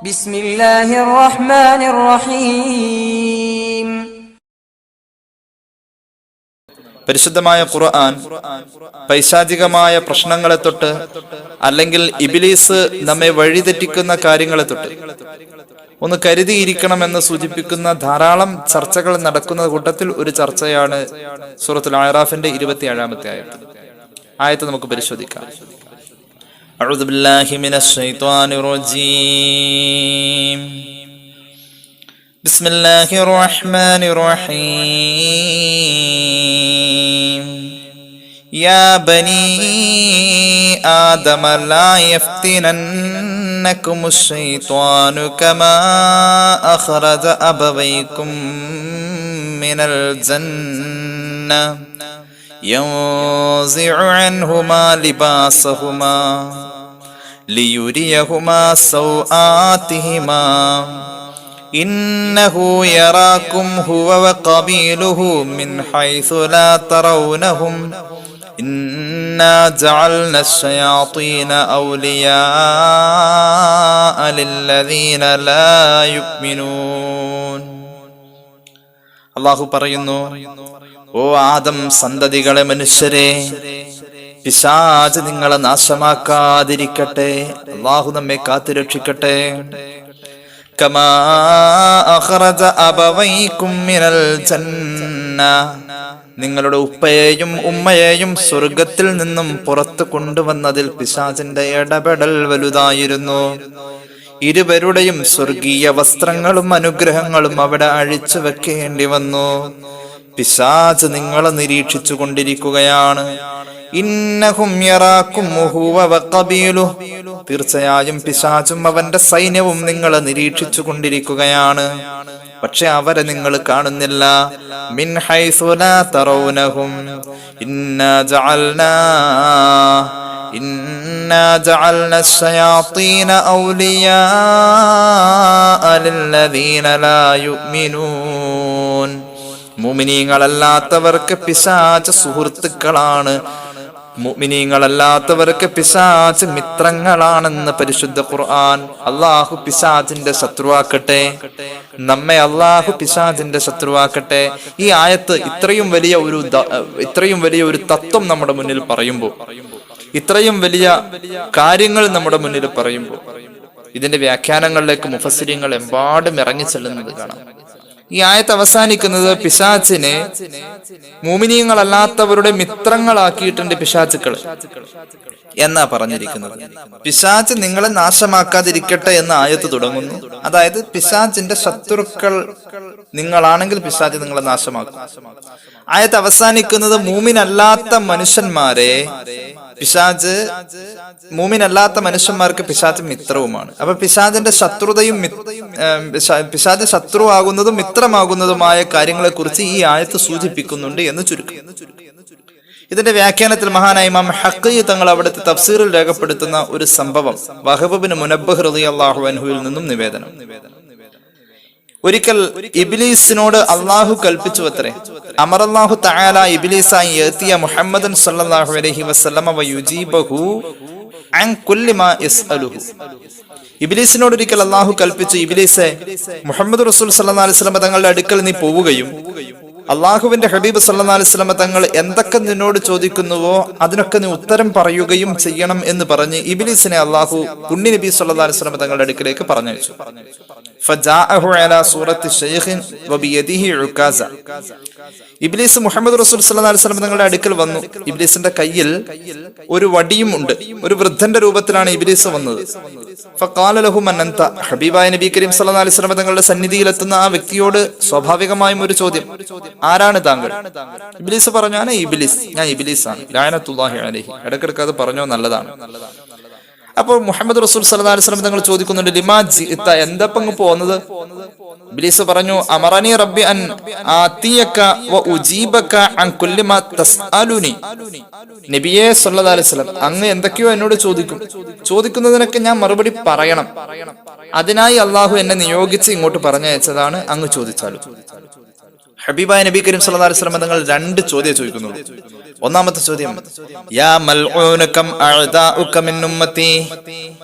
ബിസ്മില്ലാഹിർ റഹ്മാനിർ റഹീം പരിശുദ്ധമായ ഖുർആൻ പൈശാചികമായ പ്രശ്നങ്ങളെ തൊട്ട് അല്ലെങ്കിൽ ഇബിലീസ് നമ്മെ വഴിതെറ്റിക്കുന്ന കാര്യങ്ങളെ തൊട്ട് ഒന്ന് കരുതിയിരിക്കണമെന്ന് സൂചിപ്പിക്കുന്ന ധാരാളം ചർച്ചകൾ നടക്കുന്ന കൂട്ടത്തിൽ ഒരു ചർച്ചയാണ് സൂറത്തുൽ ആറാഫിന്റെ ഇരുപത്തിയേഴാമത്തെ ആയത്ത്. ആയത്ത് നമുക്ക് പരിശോധിക്കാം. أعوذ بالله من الشيطان الرجيم. بسم الله الرحمن الرحيم. يا بني آدم لا يفتننكم الشيطان كما أخرج أبويكم من الجنة. ينزع عنهما لباسهما. ليريهما سوآتهما إنه يراكم هو وقبيله من حيث لا ترونهم إنا جعلنا الشياطين أولياء للذين لا يؤمنون അള്ളാഹു പറയുന്നു ഓ ആദം സന്തതികളെ മനുഷ്യരെ പിശാച് നിങ്ങളെ നാശമാക്കാതിരിക്കട്ടെ. അള്ളാഹു നമ്മെ കാത്തുരക്ഷിക്കട്ടെ. ജന്ന. നിങ്ങളുടെ ഉപ്പയെയും ഉമ്മയെയും സ്വർഗത്തിൽ നിന്നും പുറത്തു കൊണ്ടുവന്നതിൽ പിശാചിന്റെ ഇടപെടൽ വലുതായിരുന്നു. ഇരുവരുടെയും സ്വർഗീയ വസ്ത്രങ്ങളും അനുഗ്രഹങ്ങളും അവിടെ അഴിച്ചു വെക്കേണ്ടി വന്നു. പിശാച് നിങ്ങളെ നിരീക്ഷിച്ചു കൊണ്ടിരിക്കുകയാണ് ഇന്നഹും യറാക്കും മുഹുവ വഖബീലു. തീർച്ചയായും പിശാചും അവന്റെ സൈന്യവും നിങ്ങളെ നിരീക്ഷിച്ചു കൊണ്ടിരിക്കുകയാണ് പക്ഷെ അവരെ നിങ്ങൾ കാണുന്നില്ല മിൻ ഹൈസു ലാ തറൗനഹും ഇന്നാ ജഅൽനാ إنا جعلنا الشياطين أولياء للذين لا يؤمنون മുമിനീങ്ങളല്ലാത്തവർക്ക് പിശാച്ച സുഹൃത്തുക്കളാണ്. മുമിനീങ്ങളല്ലാത്തവർക്ക് പിശാച് മിത്രങ്ങളാണെന്ന് പരിശുദ്ധ ഖുർആൻ അള്ളാഹു പിശാചിന്റെ ശത്രുവാക്കട്ടെ. നമ്മെ അള്ളാഹു പിശാചിന്റെ ശത്രുവാക്കട്ടെ. ഈ ആയത്ത് ഇത്രയും വലിയ ഒരു ഇത്രയും വലിയ ഒരു തത്വം നമ്മുടെ മുന്നിൽ പറയുമ്പോൾ ഇത്രയും വലിയ കാര്യങ്ങൾ നമ്മുടെ മുന്നിൽ പറയുമ്പോൾ ഇതിന്റെ വ്യാഖ്യാനങ്ങളിലേക്ക് മുഫസ്സിരിങ്ങൾ എമ്പാടും ഇറങ്ങി ചെല്ലുന്നത് കാണാം. ഈ ആയത്ത് അവസാനിക്കുന്നത് പിശാച്ചിനെ മോമിനിയങ്ങളല്ലാത്തവരുടെ മിത്രങ്ങളാക്കിയിട്ടുണ്ട് പിശാച്ചുക്കൾ എന്നാ പറഞ്ഞിരിക്കുന്നത്. പിശാച്ച് നിങ്ങളെ നാശമാക്കാതിരിക്കട്ടെ എന്ന ആയത്ത് തുടങ്ങുന്നു. അതായത് പിശാച്ചിന്റെ ശത്രുക്കൾ നിങ്ങളാണെങ്കിൽ പിശാച്ച് നിങ്ങളെ നാശമാക്കും. ആയത്ത് അവസാനിക്കുന്നത് മൂമിനല്ലാത്ത മനുഷ്യന്മാരെ പിശാജ് മൂമിനല്ലാത്ത മനുഷ്യന്മാർക്ക് പിശാജ് മിത്രവുമാണ്. അപ്പൊ പിശാജിന്റെ ശത്രുതയും പിശാജ് ശത്രുവാകുന്നതും മിത്രമാകുന്നതുമായ കാര്യങ്ങളെ കുറിച്ച് ഈ ആയത്ത് സൂചിപ്പിക്കുന്നുണ്ട് എന്ന് ചുരുക്കം. ഇതിന്റെ വ്യാഖ്യാനത്തിൽ മഹാനായ ഇമാം ഹക്കീ തങ്ങൾ അവിടുത്തെ തഫ്സീറിൽ രേഖപ്പെടുത്തുന്ന ഒരു സംഭവം വഹബിന് ഹൃദയ റളിയല്ലാഹു അൻഹുവിൽ നിന്നും നിവേദനം നിവേദനം. ഒരിക്കൽ ഇബിലീസിനോട് അള്ളാഹു കൽപ്പിച്ചു അത്രേ അമറല്ലാഹു തആല ഇബിലീസായി എത്തിയ മുഹമ്മദൻ സല്ലല്ലാഹു അലൈഹി വസല്ലമ വയുജീബഹു അൻ കുല്ലി മാ യസ്അലുഹു. ഇബിലീസിനോട് ഒരിക്കൽ അള്ളാഹു കൽപ്പിച്ചു ഇബിലീസെ മുഹമ്മദ് റസൂൽ സല്ലാ അലൈഹി വസല്ലമ തങ്ങളുടെ അടുക്കൽ നീ പോവുകയും അള്ളാഹുവിന്റെ ഹബീബ് സല്ലല്ലാഹു അലൈഹി വസല്ലമ തങ്ങൾ എന്തൊക്കെ നിന്നോട് ചോദിക്കുന്നുവോ അതിനൊക്കെ നീ ഉത്തരം പറയുകയും ചെയ്യണം എന്ന് പറഞ്ഞ് ഇബിലീസിനെ അള്ളാഹു കുണ്ണി നബി സല്ലല്ലാഹു അലൈഹി വസല്ലമ തങ്ങളുടെ അടുക്കിലേക്ക് പറഞ്ഞയച്ചു. ഇബ്ലീസ് മുഹമ്മദ് റസൂൽ സല്ലാ അലിസ്ലം നിങ്ങളുടെ അടുക്കൽ വന്നു. ഇബ്ലീസിന്റെ കയ്യിൽ ഒരു വടിയും ഉണ്ട്. ഒരു വൃദ്ധന്റെ രൂപത്തിലാണ് ഇബ്ലീസ് വന്നത്. അനന്ത ഹബീബായ നബി കരീം സല്ലാ അലിസ്ലം തങ്ങളുടെ സന്നിധിയിലെത്തുന്ന ആ വ്യക്തിയോട് സ്വാഭാവികമായും ഒരു ചോദ്യം. ആരാണ് താങ്കൾ? ഇബ്ലീസ് പറഞ്ഞു ഞാൻ ഇബ്ലീസ്. ഞാൻ ഇബ്ലീസ് ആണ് ലായനത്തുല്ലാഹി അലഹി. ഇടക്കിടക്ക് അത് പറഞ്ഞോ നല്ലതാണ്. അപ്പോൾ മുഹമ്മദ് റസൂൽ സല്ലല്ലാഹു അലൈഹി വസല്ലം തങ്ങൾ ചോദിക്കുന്നുണ്ട് ലിമാജി ഇത്ത എന്തപ്പങ്ങ് പോകുന്നത് ബിലീസ് പറഞ്ഞു അമറാനി റബ്ബി അൻ ആതിയക വ ഉജീബക അൻ തസ്അലുനി. നബിയെ സല്ലല്ലാഹു അലൈഹി വസല്ലം അങ്ങ് എന്തൊക്കെയോ എന്നോട് ചോദിക്കും. ചോദിക്കുന്നതിനൊക്കെ ഞാൻ മറുപടി പറയണം. അതിനായി അള്ളാഹു എന്നെ നിയോഗിച്ച് ഇങ്ങോട്ട് പറഞ്ഞയച്ചതാണ് അങ്ങ് ചോദിച്ചാലും. ഹബീബായ നബി കരീം സല്ലല്ലാഹു അലൈഹി വസല്ലം തങ്ങൾ രണ്ട് ചോദ്യം ചോദിക്കുന്നു. ഒന്നാമത്തെ ചോദ്യം യാ മൽഊനകം അഅദാഉക മിൻ ഉമ്മത്തി?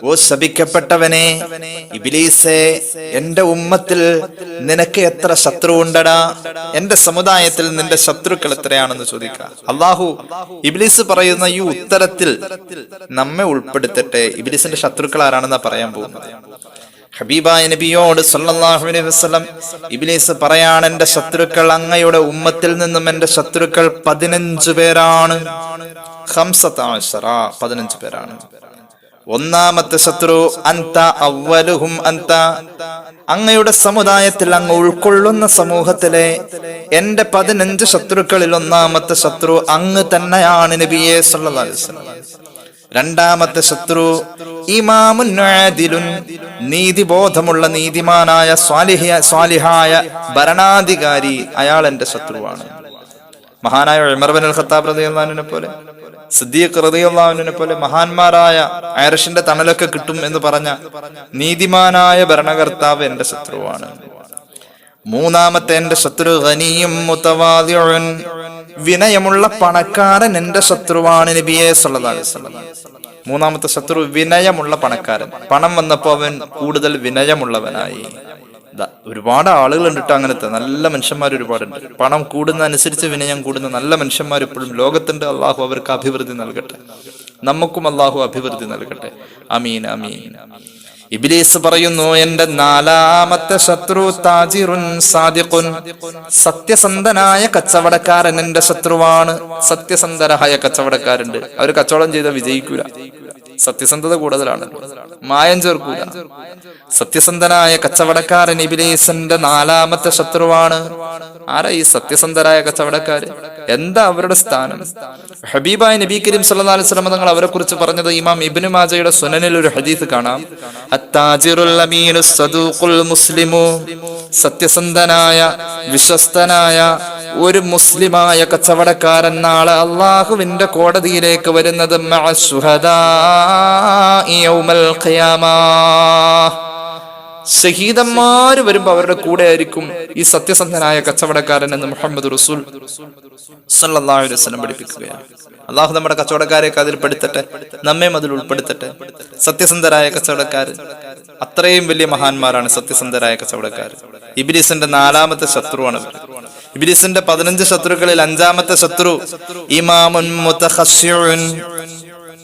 ഓ ശപിക്കപ്പെട്ടവനെ ഇബ്ലീസേ എന്റെ ഉമ്മത്തിൽ നിനക്ക് എത്ര ശത്രു ഉണ്ടടാ? എന്റെ സമുദായത്തിൽ നിന്റെ ശത്രുക്കൾ എത്രയാണെന്ന് ചോദിക്കുക അള്ളാഹു ഇബ്ലീസ് പറയുന്ന ഈ ഉത്തരത്തിൽ നമ്മെ ഉൾപ്പെടുത്തട്ടെ. ഇബ്ലീസിന്റെ ശത്രുക്കൾ ആരാണെന്നാ പറയാൻ പോകുന്നത്? ഹബീബായ നബിയോട് സല്ലല്ലാഹു അലൈഹി വസല്ലം ഇബ്ലീസ് പറയാണ് എന്റെ ശത്രുക്കൾ അങ്ങയുടെ ഉമ്മത്തിൽ നിന്നും എന്റെ ശത്രുക്കൾ പതിനഞ്ച് പേരാണ്. ഖംസത അശറ, പതിനഞ്ച് പേരാണ്. ഒന്നാമത്തെ ശത്രു അന്ത അവലുഹും അന്ത അങ്ങയുടെ സമുദായത്തിൽ അങ്ങ് ഉൾക്കൊള്ളുന്ന സമൂഹത്തിലെ എന്റെ പതിനഞ്ച് ശത്രുക്കളിൽ ഒന്നാമത്തെ ശത്രു അങ്ങ് തന്നെയാണ് നബിയെ വസല്ലം. രണ്ടാമത്തെ ശത്രു ഇമാമുൻ നീതിബോധമുള്ള നീതിമാനായ സ്വാലിഹ സ്വാലിഹായ ഭരണാധികാരി അയാൾ എന്റെ ശത്രുവാണ്. മഹാനായ ഉമർബൻ അൽ ഖത്താബ് റതിയുള്ളവനെ പോലെ സിദ്ദീഖ് റതിയുള്ളവനെ പോലെ മഹാന്മാരായ അയർഷിന്റെ തണലൊക്കെ കിട്ടും എന്ന് പറഞ്ഞ നീതിമാനായ ഭരണകർത്താവ് എന്റെ ശത്രുവാണ്. മൂന്നാമത്തെ എന്റെ ശത്രു ഖനിയും മുത്തവാദിയോൻ വിനയമുള്ള പണക്കാരൻ എന്റെ ശത്രുവാണ് മൂന്നാമത്തെ ശത്രു വിനയമുള്ള പണക്കാരൻ. പണം വന്നപ്പോ അവൻ കൂടുതൽ വിനയമുള്ളവനായി. ഒരുപാട് ആളുകളുണ്ട് ട്ടോ അങ്ങനത്തെ. നല്ല മനുഷ്യന്മാർ ഒരുപാടുണ്ട്. പണം കൂടുന്ന അനുസരിച്ച് വിനയം കൂടുന്ന നല്ല മനുഷ്യന്മാർ ഇപ്പോഴും ലോകത്തിന്റെ അള്ളാഹു അവർക്ക് അഭിവൃദ്ധി നൽകട്ടെ. നമുക്കും അള്ളാഹു അഭിവൃദ്ധി നൽകട്ടെ. അമീൻ അമീൻ. ഇബിലീസ് പറയുന്നു എന്റെ നാലാമത്തെ ശത്രു താജിറുൻ സാദിഖുൻ. സത്യസന്ധനായ കച്ചവടക്കാരൻ എന്റെ ശത്രുവാണ്. സത്യസന്ധരായ കച്ചവടക്കാരുണ്ട്. അവർ കച്ചവടം ചെയ്താൽ വിജയിക്കൂല. സത്യസന്ധത കൂടുതലാണ്. മായം ചേർക്കുക സത്യസന്ധനായ കച്ചവടക്കാരൻ ഇബിലീസിന്റെ നാലാമത്തെ ശത്രുവാണ്. ആരാ ഈ സത്യസന്ധരായ കച്ചവടക്കാര്? എന്താ അവരുടെ സ്ഥാനം? ഹബീബായ നബി കരീം സല്ലല്ലാഹു അലൈഹി വസല്ലം തങ്ങൾ അവരെ കുറിച്ച് പറഞ്ഞത് ഇമാം ഇബ്നു മാജയുടെ സുനനിൽ ഒരു ഹദീസ് കാണാം. മുസ്ലിമു. സത്യസന്ധനായ വിശ്വസ്തനായ ഒരു മുസ്ലിമായ കച്ചവടക്കാരൻ നാളെ അള്ളാഹുവിന്റെ കോടതിയിലേക്ക് വരുന്നത് ഷഹീദന്മാര് വരുമ്പോ അവരുടെ കൂടെ ആയിരിക്കും ഈ സത്യസന്ധനായ കച്ചവടക്കാരൻ എന്ന് മുഹമ്മദ് റസൂൽ വസല്ലം പഠിപ്പിക്കുകയാണ്. അള്ളാഹു നമ്മുടെ കച്ചവടക്കാരെയൊക്കെ അതിൽ പെടുത്തട്ടെ നമ്മയും അതിൽ ഉൾപ്പെടുത്തട്ടെ. സത്യസന്ധരായ കച്ചവടക്കാർ അത്രയും വലിയ മഹാന്മാരാണ് സത്യസന്ധരായ കച്ചവടക്കാർ ഇബിലിസിന്റെ നാലാമത്തെ ശത്രുവാണ്. ഇബിലിസിന്റെ പതിനഞ്ച് ശത്രുക്കളിൽ അഞ്ചാമത്തെ ശത്രു ഇമാമുൻ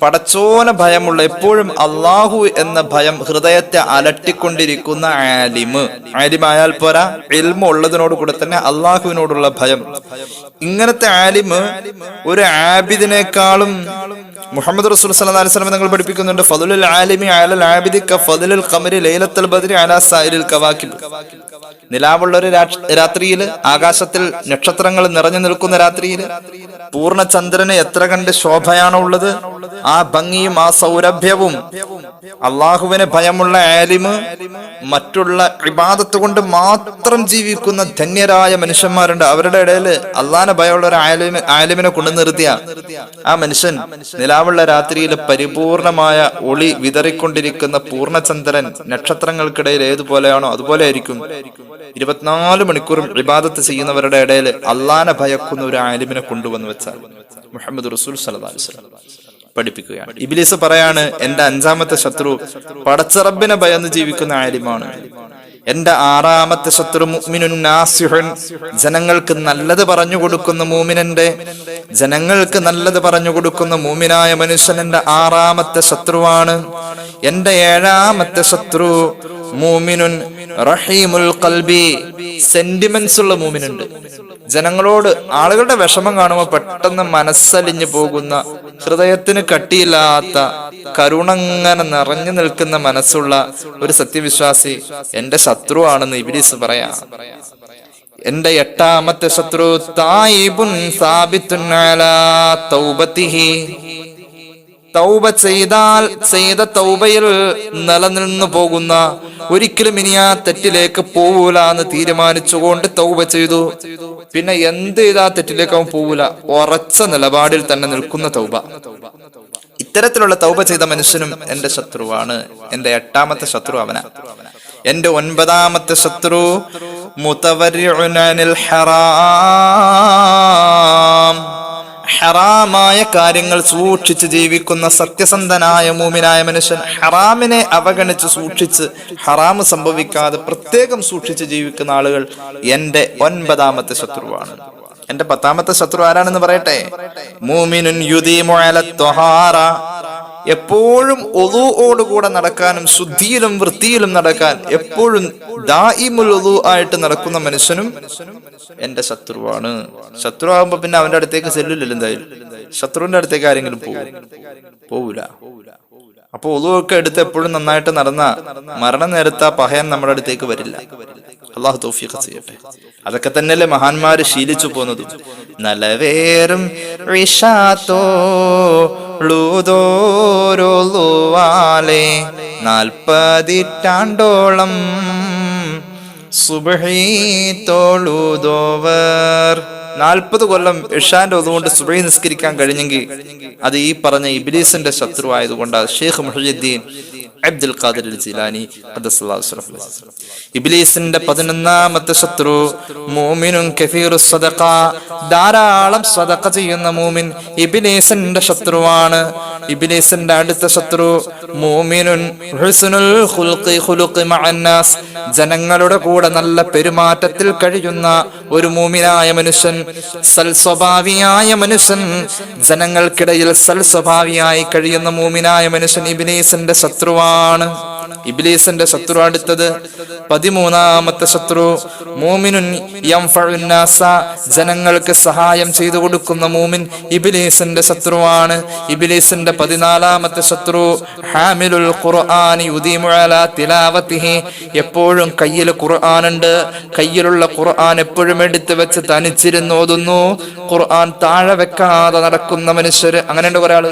പടച്ചോന ഭയമുള്ള എപ്പോഴും അള്ളാഹു എന്ന ഭയം ഹൃദയത്തെ അലട്ടിക്കൊണ്ടിരിക്കുന്ന ആലിമ് ആലിമായാൽ പോരാ എൽമ ഉള്ളതിനോട് കൂടെ തന്നെ അള്ളാഹുവിനോടുള്ള ഭയം. ഇങ്ങനത്തെ ആലിമ് ഒരു ആബിദിനേക്കാളും മുഹമ്മദ് റസൂൽ അലൈഹി വസല്ലം നിങ്ങൾ പഠിപ്പിക്കുന്നുണ്ട് ഫതുലുൽ ആലിമി അലൽ ആബിദി ക ഫദലുൽ ഖമരി ലൈലത്തുൽ ബദ്രി അലാ സായിരിൽ കവാകിബ് നിലാവുള്ള ഒരു രാത്രിയിൽ ആകാശത്തിൽ നക്ഷത്രങ്ങൾ നിറഞ്ഞു നിൽക്കുന്ന രാത്രിയിൽ പൂർണചന്ദ്രന് എത്ര കണ്ട് ശോഭയാണോ ഉള്ളത്? ആ ഭംഗിയും ആ സൗരഭ്യവും അള്ളാഹുവിന് ഭയമുള്ള ആലിമ് മറ്റുള്ള വിവാദത്ത് കൊണ്ട് മാത്രം ജീവിക്കുന്ന ധന്യരായ മനുഷ്യന്മാരുണ്ട്. അവരുടെ ഇടയിൽ അള്ളാഹിനെ ഭയമുള്ള ഒരു ആലിമ ആലിമിനെ കൊണ്ടു നിർത്തിയ ആ മനുഷ്യൻ നിലാവുള്ള രാത്രിയിൽ പരിപൂർണമായ ഒളി വിതറിക്കൊണ്ടിരിക്കുന്ന പൂർണചന്ദ്രൻ നക്ഷത്രങ്ങൾക്കിടയിൽ ഏതുപോലെയാണോ അതുപോലെ ആയിരിക്കും. ഇരുപത്തിനാല് മണിക്കൂറും വിവാദത്ത് ചെയ്യുന്നവരുടെ ഇടയിൽ അള്ളാനെ ഭയക്കുന്ന ഒരു ആലിമിനെ കൊണ്ടുവന്ന് വെച്ചാൽ മുഹമ്മദ് റസൂൽ പഠിപ്പിക്കുകയാണ്. ഇബിലീസ് പറയാണ് എന്റെ അഞ്ചാമത്തെ ശത്രു പടച്ചറബിനെ ഭയന്ന് ജീവിക്കുന്ന ആലിമാണ്. എന്റെ ആറാമത്തെ ശത്രു മുഅ്മിനുൻ ജനങ്ങൾക്ക് നല്ലത് പറഞ്ഞു കൊടുക്കുന്ന മൂമിനന്റെ ജനങ്ങൾക്ക് നല്ലത് പറഞ്ഞു കൊടുക്കുന്ന മൂമിനായ മനുഷ്യൻ എന്റെ ആറാമത്തെ ശത്രുവാണ്. എന്റെ ഏഴാമത്തെ ശത്രു മൂമിനുൻ റഹീമുൽ കൽബി സെന്റിമെന്റ്സ് ഉള്ള മൂമിനുണ്ട്. ജനങ്ങളോട് ആളുകളുടെ വിഷമം കാണുമ്പോൾ പെട്ടെന്ന് മനസ്സലിഞ്ഞു പോകുന്ന ഹൃദയത്തിന് കട്ടിയില്ലാത്ത കരുണങ്ങനെ നിറഞ്ഞു നിൽക്കുന്ന മനസ്സുള്ള ഒരു സത്യവിശ്വാസി എന്റെ ശത്രുവാണെന്ന് ഇബിലിസ് പറയാ. എന്റെ എട്ടാമത്തെ ശത്രു തായിബുൻ സാബിത്തുൻ തൗബ ചെയ്താൽ ചെയ്ത തൗബയിൽ നിലനിന്നു പോകുന്ന ഒരിക്കലും ഇനി ആ തെറ്റിലേക്ക് പോവൂല എന്ന് തീരുമാനിച്ചുകൊണ്ട് തൗബ ചെയ്തു. പിന്നെ എന്ത് ചെയ്താ തെറ്റിലേക്ക് അവൻ പോവൂല? ഉറച്ച നിലപാടിൽ തന്നെ നിൽക്കുന്ന തൗബ. ഇത്തരത്തിലുള്ള തൗബ ചെയ്ത മനുഷ്യനും എന്റെ ശത്രുവാണ്. എന്റെ എട്ടാമത്തെ ശത്രു അവന. എന്റെ ഒൻപതാമത്തെ ശത്രു മുതവരി ഹറാം. ഹറാമായ കാര്യങ്ങൾ സൂക്ഷിച്ച് ജീവിക്കുന്ന സത്യസന്ധനായ മൂമിനായ മനുഷ്യൻ ഹറാമിനെ അവഗണിച്ച് സൂക്ഷിച്ച് ഹറാമ് സംഭവിക്കാതെ പ്രത്യേകം സൂക്ഷിച്ച് ജീവിക്കുന്ന ആളുകൾ എന്റെ ഒൻപതാമത്തെ ശത്രുവാണ്. എന്റെ പത്താമത്തെ ശത്രു ആരാണെന്ന് പറയട്ടെ? മൂമിനുൻ യുദീമു അല ത്വഹാറ. എപ്പോഴും ഒതുവോടുകൂടെ നടക്കാനും ശുദ്ധിയിലും വൃത്തിയിലും നടക്കാൻ എപ്പോഴും ദായിമുൽ ഒതു ആയിട്ട് നടക്കുന്ന മനുഷ്യനും എന്റെ ശത്രുവാണ്. ശത്രു ആകുമ്പോ പിന്നെ അവന്റെ അടുത്തേക്ക് ചെല്ലില്ലല്ലോ എന്തായാലും. ശത്രുവിന്റെ അടുത്തേക്ക് ആരെങ്കിലും പോകും പോവൂല. അപ്പൊ ഒതുവൊക്കെ എടുത്ത് എപ്പോഴും നന്നായിട്ട് നടന്ന മരണ നേരത്ത് ആ പഹയൻ നമ്മുടെ അടുത്തേക്ക് വരില്ല. അള്ളാഹു തോഫിയൊക്കെ ചെയ്യട്ടെ. അതൊക്കെ തന്നെയല്ലേ മഹാന്മാര് ശീലിച്ചു പോന്നതും. നലവേറും വിഷാത്തോളൂതോരോളുവാലെ നാൽപ്പതിറ്റാണ്ടോളം സുബഹീ തോളുതോവർ നാൽപ്പത് കൊല്ലം ഇഷാന്റെ ഒതുകൊണ്ട് സുബൈ നിസ്കരിക്കാൻ കഴിഞ്ഞെങ്കിൽ അത് ഈ പറഞ്ഞ ഇബിലീസിന്റെ ശത്രു ആയതുകൊണ്ടാണ് Sheikh Muhajuddin Abdul Qadir Jilani. ഇബ്ലീസിന്റെ പതിനൊന്നാമത്തെ ശത്രു മൂമിനും കഫീറു സദഖ ധാരാളം സദഖ ചെയ്യുന്ന മൂമിൻ ഇബ്ലീസിന്റെ ശത്രുവാണ് ഇബ്ലീസിന്റെ അടുത്ത ശത്രു മൂമിനുൻ ഹുസ്നുൽ ഖുൽഖി ഖുലുഖി മഅന്നാസ് ജനങ്ങളുടെ കൂടെ നല്ല പെരുമാറ്റത്തിൽ കഴിയുന്ന ഒരു മൂമിനായ മനുഷ്യൻ സൽ സ്വഭാവിയായ മനുഷ്യൻ ജനങ്ങൾക്കിടയിൽ സൽ സ്വഭാവിയായി കഴിയുന്ന മൂമിനായ മനുഷ്യൻ ഇബ്ലീസിന്റെ ശത്രുവാണ് ഇബ്ലീസിന്റെ ശത്രു അടുത്തത്. പതിമൂന്നാമത്തെ ശത്രു മൂമിനുൻ ജനങ്ങൾക്ക് സഹായം ചെയ്തു കൊടുക്കുന്ന മൂമിൻ ഇബിലീസിന്റെ ശത്രുവാണ്. ഇബിലീസിന്റെ പതിനാലാമത്തെ ശത്രു ഹാമിലുൽ ഖുർആനി തിലാവത്തിഹി എപ്പോഴും കയ്യിൽ ഖുർആാനുണ്ട്. കയ്യിലുള്ള ഖുർആൻ എപ്പോഴും എടുത്തു വെച്ച് തനിച്ചിരുന്നു ഓതുന്നു. ഖുർആൻ താഴെ വെക്കാതെ നടക്കുന്ന മനുഷ്യര് അങ്ങനെയുണ്ട് ഒരാൾ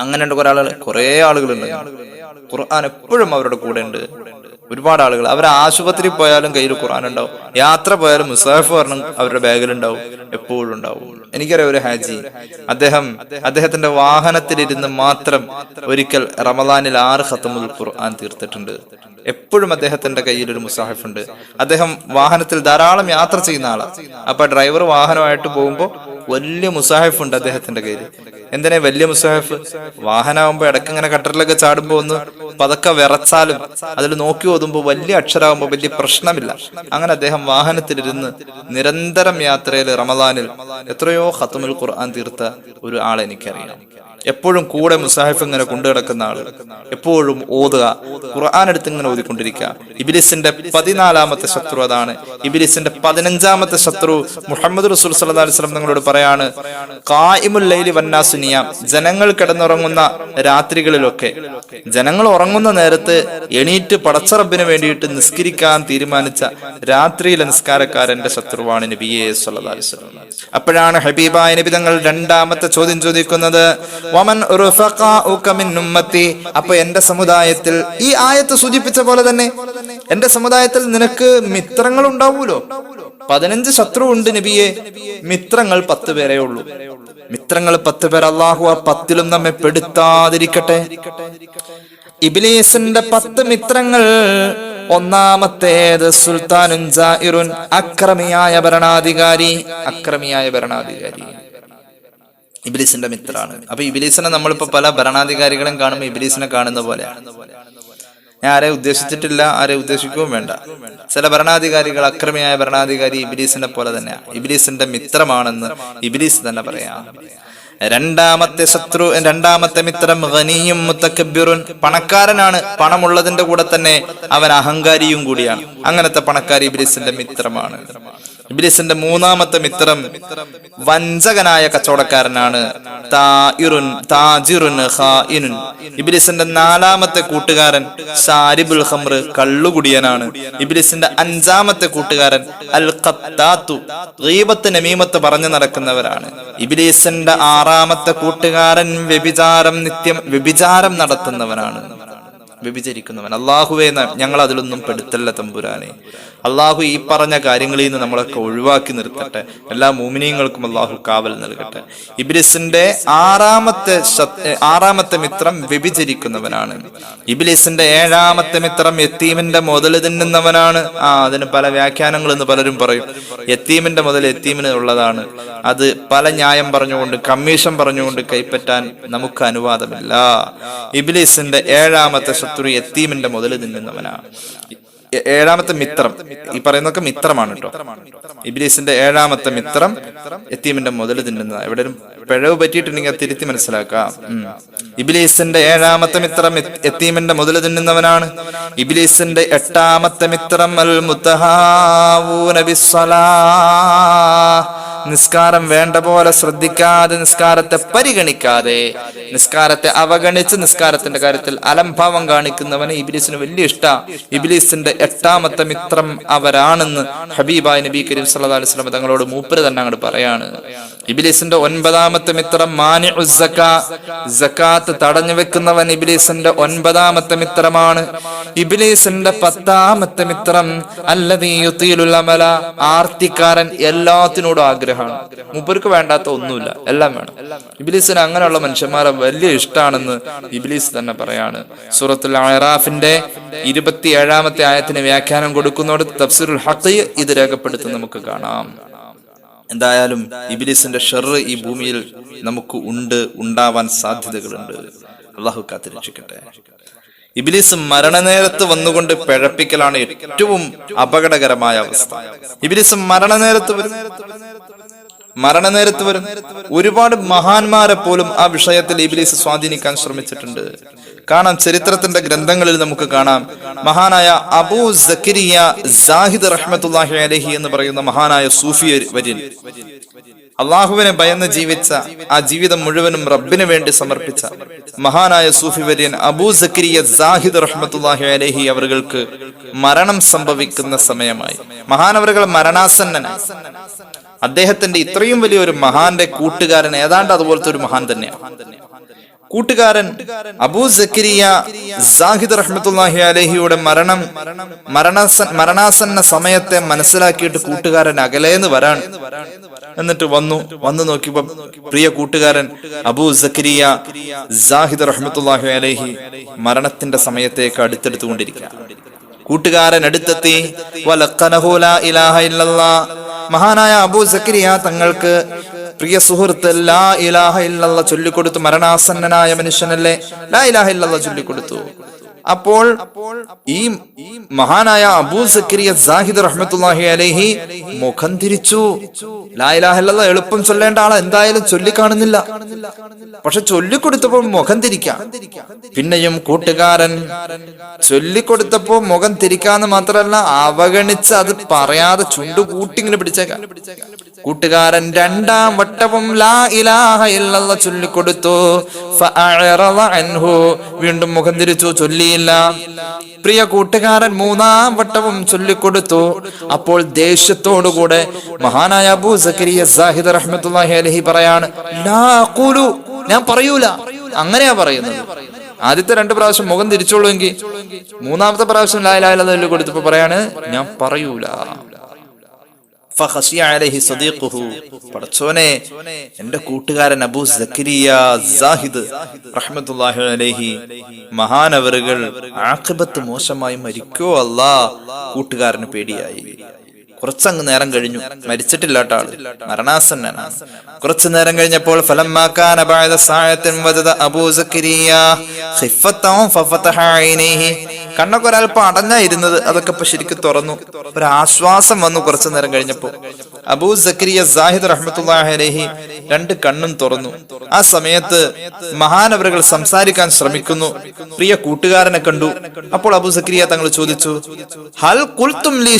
അങ്ങനെയുണ്ട് കുറെ ആളുകൾ കുറെ ആളുകളുണ്ട്. ഖുർആൻ എപ്പോഴും അവരുടെ കൂടെ ഉണ്ട്. ഒരുപാട് ആളുകൾ. അവർ ആശുപത്രി പോയാലും കയ്യിൽ ഖുർആൻ ഉണ്ടാവും. യാത്ര പോയാലും മുസാഫ് പറഞ്ഞ അവരുടെ ബാഗിൽ ഉണ്ടാവും. എപ്പോഴും ഉണ്ടാവും. എനിക്കറിയാം ഒരു ഹാജി അദ്ദേഹം അദ്ദേഹത്തിന്റെ വാഹനത്തിലിരുന്ന് മാത്രം ഒരിക്കൽ റമദാനിൽ ആറ് ഖത്തമുൽ ഖുർആൻ തീർത്തിട്ടുണ്ട്. എപ്പോഴും അദ്ദേഹത്തിന്റെ കയ്യിൽ ഒരു മുസാഹിഫ് ഉണ്ട് അദ്ദേഹം വാഹനത്തിൽ ധാരാളം യാത്ര ചെയ്യുന്ന ആളാണ് അപ്പൊ ഡ്രൈവർ വാഹനമായിട്ട് പോകുമ്പോൾ വലിയ മുസാഹിഫ് ഉണ്ട് അദ്ദേഹത്തിന്റെ കയ്യിൽ എന്തിനാ വലിയ മുസാഹിഫ്? വാഹനമാകുമ്പോ ഇടയ്ക്ക് ഇങ്ങനെ കട്ടറിലൊക്കെ ചാടുമ്പോ ഒന്ന് പതക്കെ വിറച്ചാലും അതിൽ നോക്കി ഓതുമ്പോ വലിയ അക്ഷരമാകുമ്പോ വലിയ പ്രശ്നമില്ല. അങ്ങനെ അദ്ദേഹം വാഹനത്തിലിരുന്ന് നിരന്തരം യാത്രയിൽ റമദാനിൽ എത്രയോ ഖത്തുമുൽ ഖുർആൻ തീർത്ത ഒരു ആളെ എനിക്കറിയാം. എപ്പോഴും കൂടെ മുസാഹിഫ് ഇങ്ങനെ കൊണ്ടു കിടക്കുന്ന ആൾ. എപ്പോഴും ഓതുക ഖുർആൻ എടുത്ത് ഇങ്ങനെ ഓതിക്കൊണ്ടിരിക്കുക. ഇബിലിസിന്റെ പതിനാലാമത്തെ ശത്രു അതാണ്. ഇബിലിസിന്റെ പതിനഞ്ചാമത്തെ ശത്രു മുഹമ്മദ് റസൂൽ സല്ലാ അലൈഹി വസല്ലം നിങ്ങളോട് പറയാണ് കായിമുൽ ലൈലി വന്നാസുനിയ. ജനങ്ങൾ കിടന്നുറങ്ങുന്ന രാത്രികളിലൊക്കെ ജനങ്ങൾ ഉറങ്ങുന്ന നേരത്ത് എണീറ്റ് പടച്ചറബിന് വേണ്ടിയിട്ട് നിസ്കരിക്കാൻ തീരുമാനിച്ച രാത്രിയിലെ നിസ്കാരക്കാരന്റെ ശത്രുവാണ് നബിയെ സല്ലാ അലൈഹി വസല്ലം. അപ്പോഴാണ് ഹബീബായ നബി തങ്ങൾ രണ്ടാമത്തെ ചോദ്യം ചോദിക്കുന്നത് അപ്പൊ എന്റെ സമുദായത്തിൽ ഈ ആയത്ത് സൂചിപ്പിച്ച പോലെ തന്നെ എന്റെ സമുദായത്തിൽ നിനക്ക് മിത്രങ്ങൾ ഉണ്ടാവൂലോ പതിനഞ്ച് ശത്രു ഉണ്ട് നബിയെ. മിത്രങ്ങൾ പത്ത് പേരേ ഉള്ളൂ. മിത്രങ്ങൾ പത്ത് പേർ അള്ളാഹു ആ പത്തിലും നമ്മെ പെടുത്താതിരിക്കട്ടെ. ഇബിലീസിന്റെ പത്ത് മിത്രങ്ങൾ ഒന്നാമത്തേത് സുൽത്താനുൻ അക്രമിയായ ഭരണാധികാരി അക്രമിയായ ഭരണാധികാരി. ഇബിലിസിന്റെ മിത്രമാണ് അപ്പൊ ഇബിലീസിനെ നമ്മളിപ്പോ പല ഭരണാധികാരികളും കാണുമ്പോൾ ഇബിലീസിനെ കാണുന്ന പോലെ. ഞാൻ ആരെ ഉദ്ദേശിച്ചിട്ടില്ല ആരെ ഉദ്ദേശിക്കുകയും വേണ്ട. ചില ഭരണാധികാരികൾ അക്രമിയായ ഭരണാധികാരി ഇബിലീസിനെ പോലെ തന്നെയാണ് ഇബിലീസിന്റെ മിത്രമാണെന്ന് ഇബിലീസ് തന്നെ പറയാം. രണ്ടാമത്തെ ശത്രു രണ്ടാമത്തെ മിത്രം ഖനിയും മുത്തക്കബ്ബിറുൻ പണക്കാരനാണ് പണമുള്ളതിന്റെ കൂടെ തന്നെ അവൻ അഹങ്കാരിയും കൂടിയാണ്. അങ്ങനത്തെ പണക്കാരി ഇബിലീസിന്റെ മിത്രമാണ്. ഇബിലിസിന്റെ മൂന്നാമത്തെ മിത്രം വഞ്ചകനായ കച്ചവടക്കാരനാണ് താഇറുൻ താജിറുൻ ഇബിലിസിന്റെ നാലാമത്തെ കൂട്ടുകാരൻ ഷാരിബുൽ ഖംറ് കള്ളുകുടിയനാണ്. ഇബിലിസിന്റെ അഞ്ചാമത്തെ കൂട്ടുകാരൻ അൽ ഖത്താത്തു ഗീബത്ത് നമീമത്ത് പറഞ്ഞു നടക്കുന്നവരാണ്. ഇബിലിസിന്റെ ആറാമത്തെ കൂട്ടുകാരൻ വ്യഭിചാരം നിത്യം വ്യഭിചാരം നടത്തുന്നവനാണ്. വ്യഭിചരിക്കുന്നവൻ. അള്ളാഹുവെ ഞങ്ങൾ അതിലൊന്നും പെടുത്തല്ല തമ്പുരാനെ. അള്ളാഹു ഈ പറഞ്ഞ കാര്യങ്ങളിൽ നിന്ന് നമ്മളൊക്കെ ഒഴിവാക്കി നിർത്തട്ടെ. എല്ലാ മൂമിനിയങ്ങൾക്കും അള്ളാഹു കാവൽ നൽകട്ടെ. ഇബിലിസിന്റെ ആറാമത്തെ ആറാമത്തെ മിത്രം വ്യഭിചരിക്കുന്നവനാണ്. ഇബിലിസിന്റെ ഏഴാമത്തെ മിത്രം യത്തീമിന്റെ മുതൽ തിന്നുന്നവനാണ്. ആ അതിന് പല വ്യാഖ്യാനങ്ങൾ എന്ന് പലരും പറയും. യത്തീമിന്റെ മുതൽ യത്തീമിന് ഉള്ളതാണ്. അത് പല ന്യായം പറഞ്ഞുകൊണ്ട് കമ്മീഷൻ പറഞ്ഞുകൊണ്ട് കൈപ്പറ്റാൻ നമുക്ക് അനുവാദമില്ല. ഇബിലിസിന്റെ ഏഴാമത്തെ ശത്രു എത്തീമിന്റെ മുതൽ തിന്നുന്നവനാണ് ഏ- ഏഴാമത്തെ മിത്രം. ഈ പറയുന്നൊക്കെ മിത്രമാണ് കേട്ടോ ഇബിലീസിന്റെ ഏഴാമത്തെ മിത്രം എത്തീമിന്റെ മുതൽ തിന്നുന്ന എവിടെ ഒരു പിഴവ് പറ്റിയിട്ടുണ്ടെങ്കിൽ തിരുത്തി മനസ്സിലാക്കാം. ഇബ്ലീസിന്റെ ഏഴാമത്തെ മിത്രം എത്തീമിന്റെ മുതൽ തിന്നുന്നവനാണ്. ഇബിലീസിന്റെ എട്ടാമത്തെ മിത്രം അൽ മുത്തഹാവൂന ബിസ്സലാ. നിസ്കാരം വേണ്ട പോലെ ശ്രദ്ധിക്കാതെ നിസ്കാരത്തെ പരിഗണിക്കാതെ നിസ്കാരത്തെ അവഗണിച്ച് നിസ്കാരത്തിന്റെ കാര്യത്തിൽ അലംഭാവം കാണിക്കുന്നവന് ഇബിലിസിന് വലിയ ഇഷ്ട. ഇബിലിസിന്റെ എട്ടാമത്തെ മിത്രം അവരാണെന്ന് ഹബീബായ് നബി കരീം സല്ലാ അലൈഹി തങ്ങളോട് മൂപ്പര് തന്നെ അങ്ങോട്ട് പറയാണ്. ഇബിലിസിന്റെ ഒൻപതാമത്തെ മിത്രം മാനി ജക്കാത്ത് തടഞ്ഞു വെക്കുന്നവൻ ഇബിലിസിന്റെ ഒൻപതാമത്തെ മിത്രമാണ്. ഇബിലിസിന്റെ പത്താമത്തെ മിത്രം അമല. ആർത്തിക്കാരൻ എല്ലാത്തിനോടും ആഗ്രഹമാണ്. മുപ്പർക്ക് വേണ്ടാത്ത ഒന്നുമില്ല എല്ലാം വേണം. ഇബിലിസിന് അങ്ങനെയുള്ള മനുഷ്യന്മാരെ വലിയ ഇഷ്ടമാണെന്ന് ഇബിലിസ് തന്നെ പറയാണ്. സൂറത്തുൽ അറാഫിന്റെ ഇരുപത്തിയേഴാമത്തെ ആയത്തിന് വ്യാഖ്യാനം കൊടുക്കുന്നോട് തഫ്സീറുൽ ഹഖീ ഇത് രേഖപ്പെടുത്തി നമുക്ക് കാണാം. എന്തായാലും ഇബിലിസിന്റെ ഷെറ് ഈ ഭൂമിയിൽ നമുക്ക് ഉണ്ട് ഉണ്ടാവാൻ സാധ്യതകളുണ്ട്. അള്ളാഹു കാത്തിരക്ഷിക്കട്ടെ. ഇബിലിസ് മരണനേരത്ത് വന്നുകൊണ്ട് പിഴപ്പിക്കലാണ് ഏറ്റവും അപകടകരമായ അവസ്ഥ. ഇബിലിസ് മരണനേരത്ത് വരും. മരണനേരത്ത് വരും. ഒരുപാട് മഹാന്മാരെ പോലും ആ വിഷയത്തിൽ ഇബിലിസ് സ്വാധീനിക്കാൻ ശ്രമിച്ചിട്ടുണ്ട്. കാണാം ചരിത്രത്തിന്റെ ഗ്രന്ഥങ്ങളിൽ നമുക്ക് കാണാം. മഹാനായ അബൂ സക്കരിയ സാഹിദ് റഹ്മത്തുല്ലാഹി അലഹി എന്ന് പറയുന്ന മഹാനായ സൂഫി വര്യൻ അള്ളാഹുവിനെ ഭയന്ന് ജീവിച്ച ആ ജീവിതം മുഴുവനും റബ്ബിന് വേണ്ടി സമർപ്പിച്ച മഹാനായ സൂഫി വര്യൻ അബൂ സക്കരിയ സാഹിദ് റഹ്മത്തുല്ലാഹി അലഹി അവർക്ക് മരണം സംഭവിക്കുന്ന സമയമായി. മഹാനവറുകൾ മരണാസന്ന അദ്ദേഹത്തിന്റെ ഇത്രയും വലിയ ഒരു മഹാന്റെ കൂട്ടുകാരൻ ഏതാണ്ട് അതുപോലത്തെ ഒരു മഹാൻ തന്നെയാണ്. കൂട്ടുകാരൻ അബൂ സക്കരിയ സാഹിദ് റഹ്മത്തുല്ലാഹി അലഹിയുടെ മരണം മരണാസ മരണാസന്ന സമയത്തെ മനസ്സിലാക്കിയിട്ട് കൂട്ടുകാരൻ അകലേന്ന് വരാൻ എന്നിട്ട് വന്നു. വന്നു നോക്കിയപ്പോ പ്രിയ കൂട്ടുകാരൻ അബൂ സക്കരിയ സാഹിദ് റഹ്മത്തുല്ലാഹി അലഹി മരണത്തിന്റെ സമയത്തേക്ക് അടുത്തെടുത്തുകൊണ്ടിരിക്കുക. കൂട്ടുകാരൻ അടുത്തെത്തി മഹാനായ അബൂ സക്കിരിയ തങ്ങൾക്ക് പ്രിയ സുഹൃത്ത് ലാ ഇലാഹ ഇല്ലല്ല ചൊല്ലിക്കൊടുത്തു. മരണാസന്നനായ മനുഷ്യനല്ലേ? ലാ ഇലാഹ ഇല്ലല്ല ചൊല്ലിക്കൊടുത്തു. അപ്പോൾ ഈ മഹാനായ അബൂ സക്രിയ സാഹിദ് റഹ്മത്തുല്ലാഹി അലൈഹി മുഖം തിരിച്ചു. ലാ ഇലാഹ ഇല്ലല്ല എളുപ്പം ചൊല്ലേണ്ട ആളെ എന്തായാലും ചൊല്ലിക്കാണുന്നില്ല. പക്ഷെ ചൊല്ലിക്കൊടുത്തപ്പോ മുഖം തിരിക്കാം. പിന്നെയും കൂട്ടുകാരൻ ചൊല്ലിക്കൊടുത്തപ്പോ മുഖം തിരിക്കാന്ന് മാത്രല്ല അവഗണിച്ച് അത് പറയാതെ ചുണ്ടു കൂട്ടിങ്ങനെ പിടിച്ചേക്കാം. കൂട്ടുകാരൻ രണ്ടാം വട്ടവും ലാ ഇലാഹ ഇല്ലല്ല ചൊല്ലിക്കൊടുത്തു. വീണ്ടും മുഖം തിരിച്ചു ചൊല്ലിയില്ല. പ്രിയ കൂട്ടുകാരൻ മൂന്നാം വട്ടവും ചൊല്ലിക്കൊടുത്തു. അപ്പോൾ ദേഷ്യത്തോടുകൂടെ മഹാനായ അബൂ സക്കരിയ സാഹിദ് റഹ്മത്തുള്ളാഹി അലൈഹി പറയാണ് ഞാൻ പറയൂല. അങ്ങനെയാ പറയുന്നത്. ആദ്യത്തെ രണ്ട് പ്രാവശ്യം മുഖം തിരിച്ചോളൂ എങ്കിൽ മൂന്നാമത്തെ പ്രാവശ്യം ലാ ഇലാഹ കൊടുത്തപ്പോ പറയാണ് ഞാൻ പറയൂല. പടച്ചോനെ എന്റെ കൂട്ടുകാരൻ അബൂ സക്കരിയ സാഹിദ് റഹ്മത്തുള്ളാഹി അലൈഹി മഹാനവറുകൾ ആഖിബത്ത് മോശമായി മരിക്കോ അല്ലാ കൂട്ടുകാരന് പേടിയായി. കുറച്ചങ്ങ് നേരം കഴിഞ്ഞു. മരിച്ചിട്ടില്ലാട്ട ആൾ. മരണാസന്നനാണ്. കുറച്ചു നേരം കഴിഞ്ഞപ്പോൾ ഫലമാക്കാൻ കണ്ണൊക്കെ ഒരല്പം അടഞ്ഞാ ഇരുന്നത് അതൊക്കെ ഇപ്പൊ ശരിക്കും തുറന്നു. ഒരു ആശ്വാസം വന്നു കുറച്ചു നേരം കഴിഞ്ഞപ്പോ. അബൂ സക്കരിയ സാഹിദ് റഹ്മത്തുള്ളാഹി അലൈഹി രണ്ട് കണ്ണും തുറന്നു. ആ സമയത്ത് മഹാനവറുകൾ സംസാരിക്കാൻ ശ്രമിക്കുന്നു. പ്രിയ കൂട്ടുകാരനെ കണ്ടു. അപ്പോൾ അബൂ സക്കരിയ തങ്ങൾ ചോദിച്ചു ഹൽ കുൽത്തും ലീ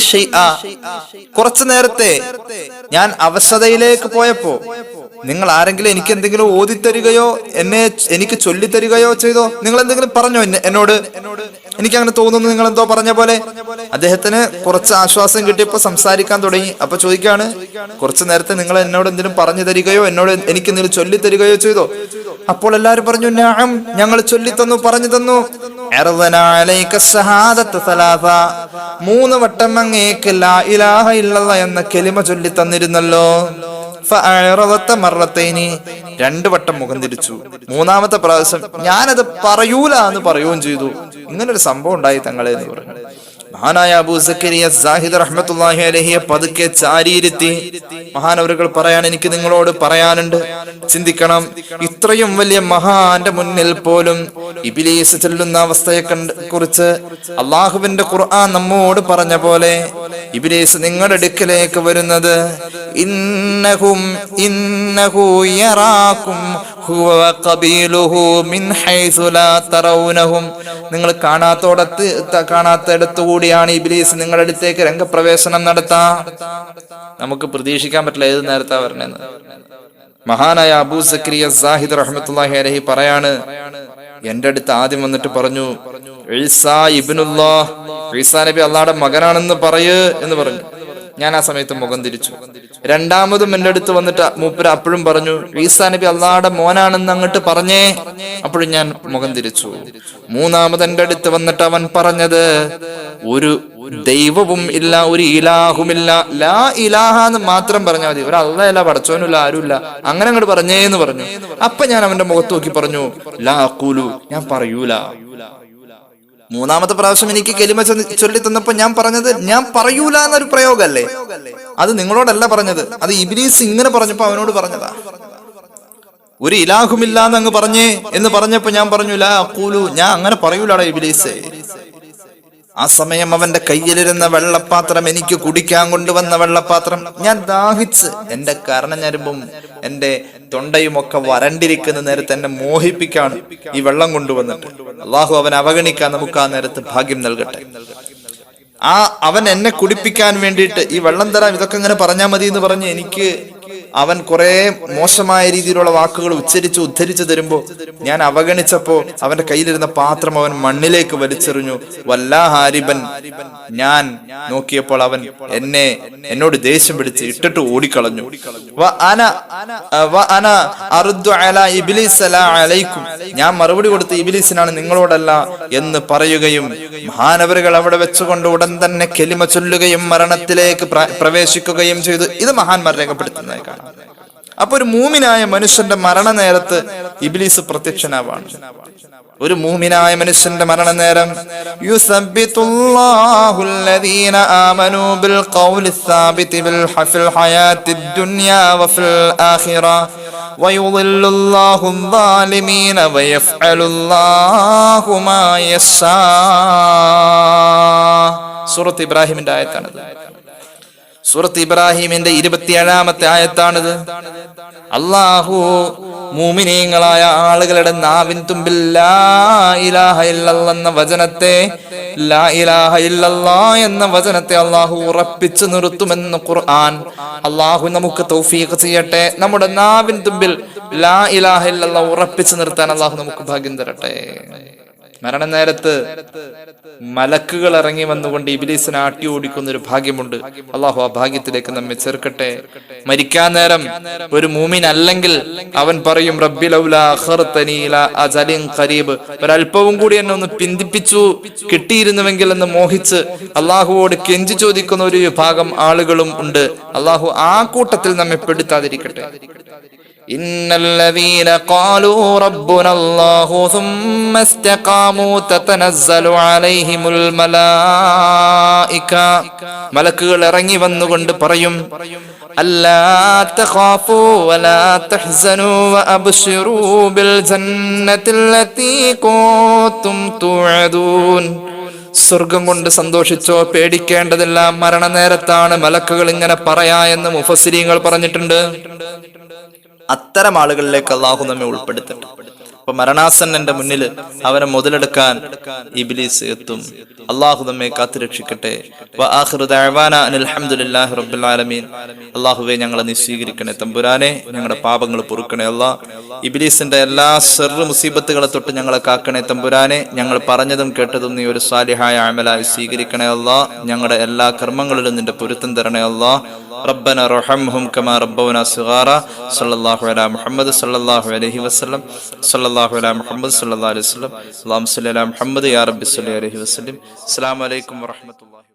കുറച്ചു നേരത്തെ ഞാൻ അവശതയിലേക്ക് പോയപ്പോ നിങ്ങൾ ആരെങ്കിലും എനിക്ക് എന്തെങ്കിലും ഓതിത്തരികയോ എന്നെ എനിക്ക് ചൊല്ലിത്തരികയോ ചെയ്തോ? നിങ്ങൾ എന്തെങ്കിലും പറഞ്ഞോ എന്നെ- എന്നോട്? എനിക്ക് അങ്ങനെ തോന്നുന്നു നിങ്ങൾ എന്തോ പറഞ്ഞ പോലെ. അദ്ദേഹത്തിന് കുറച്ച് ആശ്വാസം കിട്ടിയപ്പോ സംസാരിക്കാൻ തുടങ്ങി. അപ്പൊ ചോദിക്കാണ് കുറച്ചു നേരത്തെ നിങ്ങൾ എന്നോട് എന്തെങ്കിലും പറഞ്ഞു തരികയോ എന്നോട് എനിക്ക് എന്തെങ്കിലും ചൊല്ലി തരികയോ ചെയ്തോ? അപ്പോൾ എല്ലാരും പറഞ്ഞു ഞാൻ ഞങ്ങൾ ചൊല്ലി തന്നു പറഞ്ഞു തന്നു. മൂന്ന് വട്ടം അങ്ങേക്ക് എന്ന കെലിമ ചൊല്ലി തന്നിരുന്നല്ലോ. രണ്ടു വട്ടം മുഖം തിരിച്ചു. മൂന്നാമത്തെ പ്രാവശ്യം ഞാനത് പറയൂല എന്ന് പറയുകയും ചെയ്തു. ഇങ്ങനൊരു സംഭവം ഉണ്ടായി തങ്ങളെ എന്ന് പറഞ്ഞു. മഹാനായ അബൂ സക്കരിയ സാഹിദ് റഹ്മത്തുല്ലാഹി അലഹിയെ പതുക്കെ ചാരിയിരുത്തി. മഹാനവരുകൾ പറയാൻ എനിക്ക് നിങ്ങളോട് പറയാനുണ്ട്. ചിന്തിക്കണം. ഇത്രയും വലിയ മഹാന്റെ മുന്നിൽ പോലും ഇബിലീസ് ചെല്ലുന്ന അവസ്ഥയെ കണ്ട് കുറിച്ച് അള്ളാഹുവിന്റെ ഖുർആൻ നമ്മോട് പറഞ്ഞ പോലെ ഇബിലീസ് നിങ്ങളുടെ അടുക്കലേക്ക് വരുന്നത് ഇന്നഹും ഇന്നഹു നിങ്ങൾ കാണാത്തോടത്ത് കാണാത്തടത്തുകൂടിയാണ് ഇബിലീസ് നിങ്ങളുടെ അടുത്തേക്ക് രംഗപ്രവേശനം നടത്താ. നമുക്ക് പ്രതീക്ഷിക്കാൻ പറ്റില്ല ഏത് നേരത്താ വരണേന്ന്. മഹാനായ അബൂ സക്രിയ സാഹിദ് റഹ്മത്തുള്ളാഹി അലഹി പറയാണ് എന്റെ അടുത്ത് ആദ്യം വന്നിട്ട് പറഞ്ഞു ഈസാ ഈസാ നബി അള്ളാടെ മകനാണെന്ന് പറയ് എന്ന് പറഞ്ഞു. ഞാൻ ആ സമയത്ത് മുഖം തിരിച്ചു. രണ്ടാമതും എന്റെ അടുത്ത് വന്നിട്ട് മൂപ്പര് അപ്പോഴും പറഞ്ഞു ഈസാ നബി അള്ളാടെ മോനാണെന്ന് അങ്ങോട്ട് പറഞ്ഞേ അപ്പോഴും ഞാൻ മുഖം തിരിച്ചു. മൂന്നാമത് എന്റെ അടുത്ത് വന്നിട്ട് അവൻ പറഞ്ഞത് ഒരു ദൈവവും ഇല്ല ഒരു ഇലാഹുമില്ല. ലാ ഇലാഹ എന്ന് മാത്രം പറഞ്ഞാൽ മതി. ഒരു പടച്ചോനുമില്ല ആരുമില്ല. അങ്ങനെ അങ്ങോട്ട് പറഞ്ഞേ എന്ന് പറഞ്ഞു. അപ്പൊ ഞാൻ അവന്റെ മുഖത്ത് നോക്കി പറഞ്ഞു ലാ അക്കൂലു ഞാൻ പറയൂല. മൂന്നാമത്തെ പ്രാവശ്യം എനിക്ക് കെലിമ ചൊല്ലി- തന്നപ്പോ ഞാൻ പറഞ്ഞത് ഞാൻ പറയൂല എന്നൊരു പ്രയോഗമല്ലേ അത് നിങ്ങളോടല്ല പറഞ്ഞത്. അത് ഇബിലീസ് ഇങ്ങനെ പറഞ്ഞപ്പോ അവനോട് പറഞ്ഞതാ. ഒരു ഇലാഹുമില്ലാന്ന് അങ്ങ് പറഞ്ഞേ എന്ന് പറഞ്ഞപ്പോ ഞാൻ പറഞ്ഞു ലാ അക്കൂലു ഞാൻ അങ്ങനെ പറയൂലാടാ ഇബിലീസേ ആ സമയം അവന്റെ കയ്യിലിരുന്ന വെള്ളപ്പാത്രം എനിക്ക് കുടിക്കാൻ കൊണ്ടുവന്ന വെള്ളപ്പാത്രം. ഞാൻ ദാഹിച്ച് എന്റെ കരണഞ്ഞരുമ്പും എന്റെ തൊണ്ടയും ഒക്കെ വരണ്ടിരിക്കുന്ന നേരത്തെ എന്നെ മോഹിപ്പിക്കാണ് ഈ വെള്ളം കൊണ്ടുവന്നിട്ട്. അള്ളാഹു അവൻ അവഗണിക്കാൻ നമുക്ക് ആ നേരത്ത് ഭാഗ്യം നൽകട്ടെ. ആ അവൻ എന്നെ കുടിപ്പിക്കാൻ വേണ്ടിയിട്ട് ഈ വെള്ളം തരാം ഇതൊക്കെ ഇങ്ങനെ പറഞ്ഞാൽ മതി എന്ന് പറഞ്ഞ് എനിക്ക് അവൻ കുറെ മോശമായ രീതിയിലുള്ള വാക്കുകൾ ഉച്ചരിച്ച് ഉദ്ധരിച്ചു തരുമ്പോ ഞാൻ അവഗണിച്ചപ്പോ അവന്റെ കയ്യിലിരുന്ന പാത്രം അവൻ മണ്ണിലേക്ക് വലിച്ചെറിഞ്ഞു. വല്ലാഹാരിബൻ ഞാൻ നോക്കിയപ്പോൾ അവൻ എന്നെ എന്നോട് ദേഷ്യം പിടിച്ച് ഇട്ടിട്ട് ഓടിക്കളഞ്ഞു. ഞാൻ മറുപടി കൊടുത്ത് ഇബിലീസിനാണ് നിങ്ങളോടല്ല എന്ന് പറയുകയും മഹാനവരുകൾ അവിടെ വെച്ചുകൊണ്ട് ഉടൻ തന്നെ കെലിമ ചൊല്ലുകയും മരണത്തിലേക്ക് പ്രവേശിക്കുകയും ചെയ്തു. ഇത് മഹാന്മാർ രേഖപ്പെടുത്തുന്നതായി അപ്പൊ ഒരു മൂമിനായ മനുഷ്യന്റെ മരണ നേരത്ത് ഇബിലീസ് പ്രത്യക്ഷനാവാണ്. ഒരു മൂമിനായ മനുഷ്യന്റെ മരണ നേരം സൂറത്ത് ഇബ്രാഹിമിന്റെ ആയത്താണ് സൂറത്ത് ഇബ്രാഹിമിന്റെ ഇരുപത്തിയേഴാമത്തെ ആയത്താണിത്. അള്ളാഹു മൂമിനീങ്ങളായ ആളുകളുടെ നാവിൻ തുമ്പിൽ എന്ന വചനത്തെ ലാ ഇലാഹ എന്ന വചനത്തെ അള്ളാഹു ഉറപ്പിച്ചു നിർത്തുമെന്ന് ഖുർആൻ അള്ളാഹു നമുക്ക് തൗഫീഖ് ചെയ്യട്ടെ. നമ്മുടെ നാവിൻ തുമ്പിൽ ലാ ഇലാഹ ഇല്ലല്ലാ ഉറപ്പിച്ചു നിർത്താൻ അള്ളാഹു നമുക്ക് ഭാഗ്യം തരട്ടെ. മരണനേരത്ത് മലക്കുകൾ ഇറങ്ങി വന്നുകൊണ്ട് ഇബിലീസിനെ ആട്ടി ഓടിക്കുന്ന ഒരു ഭാഗ്യമുണ്ട്. അള്ളാഹു ആ ഭാഗ്യത്തിലേക്ക് നമ്മെ ചേർക്കട്ടെ. മരിക്കാൻ നേരം ഒരു മൂമിൻ അല്ലെങ്കിൽ അവൻ പറയും റബ്ബി ഖരീബ്. ഒരല്പവും കൂടി എന്നെ ഒന്ന് പിന്തിപ്പിച്ചു കിട്ടിയിരുന്നുവെങ്കിൽ എന്ന് മോഹിച്ച് അള്ളാഹുവോട് കെഞ്ചി ചോദിക്കുന്ന ഒരു വിഭാഗം ആളുകളും ഉണ്ട്. അള്ളാഹു ആ കൂട്ടത്തിൽ നമ്മെ പെടുത്താതിരിക്കട്ടെ. إن الذين قالوا ربنا الله ثم استقاموا تتنزل عليهم الملائكة മലക്കുകൾ ഇറങ്ങി വന്നുകൊണ്ട് പറയും ألا تخافوا ولا تحزنوا وأبشروا بالجنة التي كنتم توعدون സ്വർഗം കൊണ്ട് സന്തോഷിച്ചോ പേടിക്കേണ്ടതില്ല മരണനേരത്താണ് മലക്കുകൾ ഇങ്ങനെ പറയാ എന്ന് മുഫസിരിങ്ങൾ പറഞ്ഞിട്ടുണ്ട് അത്തരം ആളുകളിലേക്ക് അള്ളാഹു നമ്മെ ഉൾപ്പെടുത്തട്ടെ. അപ്പൊ മരണാസന്നന്റെ മുന്നിൽ അവനെ മുതലെടുക്കാൻ ഇബിലീസ് എത്തും. അള്ളാഹു നമ്മെ കാത്തുരക്ഷിക്കട്ടെ. ആലമീൻ. അള്ളാഹുവെ ഞങ്ങളെ നീ സ്വീകരിക്കണേ തമ്പുരാനെ. ഞങ്ങളുടെ പാപങ്ങൾ പൊറുക്കണേ അല്ലാ. ഇബിലീസിന്റെ എല്ലാ സെറു മുസീബത്തുകളെ തൊട്ട് ഞങ്ങളെ കാക്കണേ തമ്പുരാനെ. ഞങ്ങൾ പറഞ്ഞതും കേട്ടതും നീ ഒരു സാലിഹായ അമലായി സ്വീകരിക്കണേ അല്ലാ. ഞങ്ങളുടെ എല്ലാ കർമ്മങ്ങളിലും നിന്റെ പൊരുത്തം തരണേ അല്ലാ. ربنا ارحمهم كما ربونا صغارا. صلى الله على محمد صلى الله عليه وسلم. صلى الله على محمد صلى الله عليه وسلم. اللهم صل على محمد يا رب صل عليه وسلم. السلام عليكم ورحمة الله.